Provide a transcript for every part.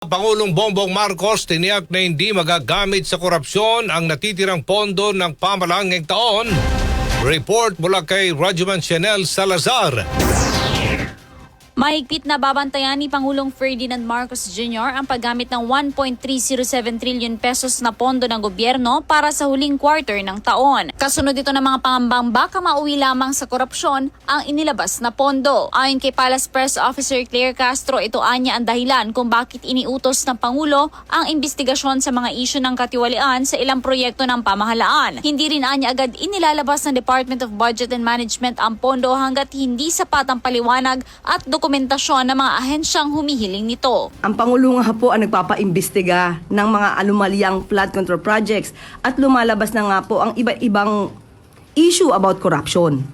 Pangulong Bongbong Marcos tiniyak na hindi magagamit sa korupsyon ang natitirang pondo ng pamalangeng taon. Report mula kay Rajuman Chanel Salazar. Mahigpit na babantayan ni Pangulong Ferdinand Marcos Jr. ang paggamit ng 1.307 trillion pesos na pondo ng gobyerno para sa huling quarter ng taon. Kasunod ito ng mga pangambang baka mauwi lamang sa korupsyon ang inilabas na pondo. Ayon kay Palace Press Officer Claire Castro, ito anya ang dahilan kung bakit iniutos ng Pangulo ang investigasyon sa mga isyu ng katiwalian sa ilang proyekto ng pamahalaan. Hindi rin anya agad inilalabas ng Department of Budget and Management ang pondo hanggat hindi sapat ang paliwanag at dokumentasyon ng mga ahensyang humihiling nito. Ang Pangulo nga po ang nagpapaimbestiga ng mga alumalyang flood control projects at lumalabas na nga po ang iba't ibang issue about corruption.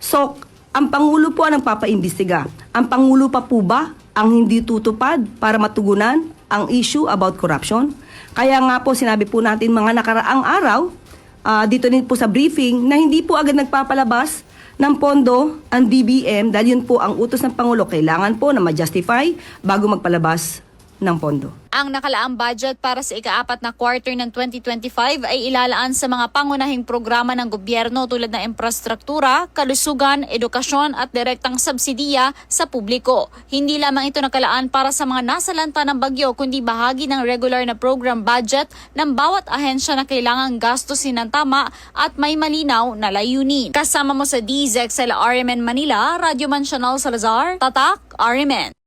So, ang Pangulo po ang nagpapaimbestiga. Ang Pangulo pa po ba ang hindi tutupad para matugunan ang issue about corruption? Kaya nga po sinabi po natin mga nakaraang araw, ah, dito din po sa briefing, na hindi po agad nagpapalabas ng pondo ang DBM dahil yun po ang utos ng Pangulo. Kailangan po na ma-justify bago magpalabas ng pondo. Ang nakalaang budget para sa ikaapat na quarter ng 2025 ay ilalaan sa mga pangunahing programa ng gobyerno tulad ng infrastruktura, kalusugan, edukasyon at direktang subsidiya sa publiko. Hindi lamang ito nakalaan para sa mga nasalanta ng bagyo kundi bahagi ng regular na program budget ng bawat ahensya na kailangang gastusin ng tama at may malinaw na layunin. Kasama mo sa DZXL RMN Manila, Radyo Mansional Salazar, Tatak, RMN.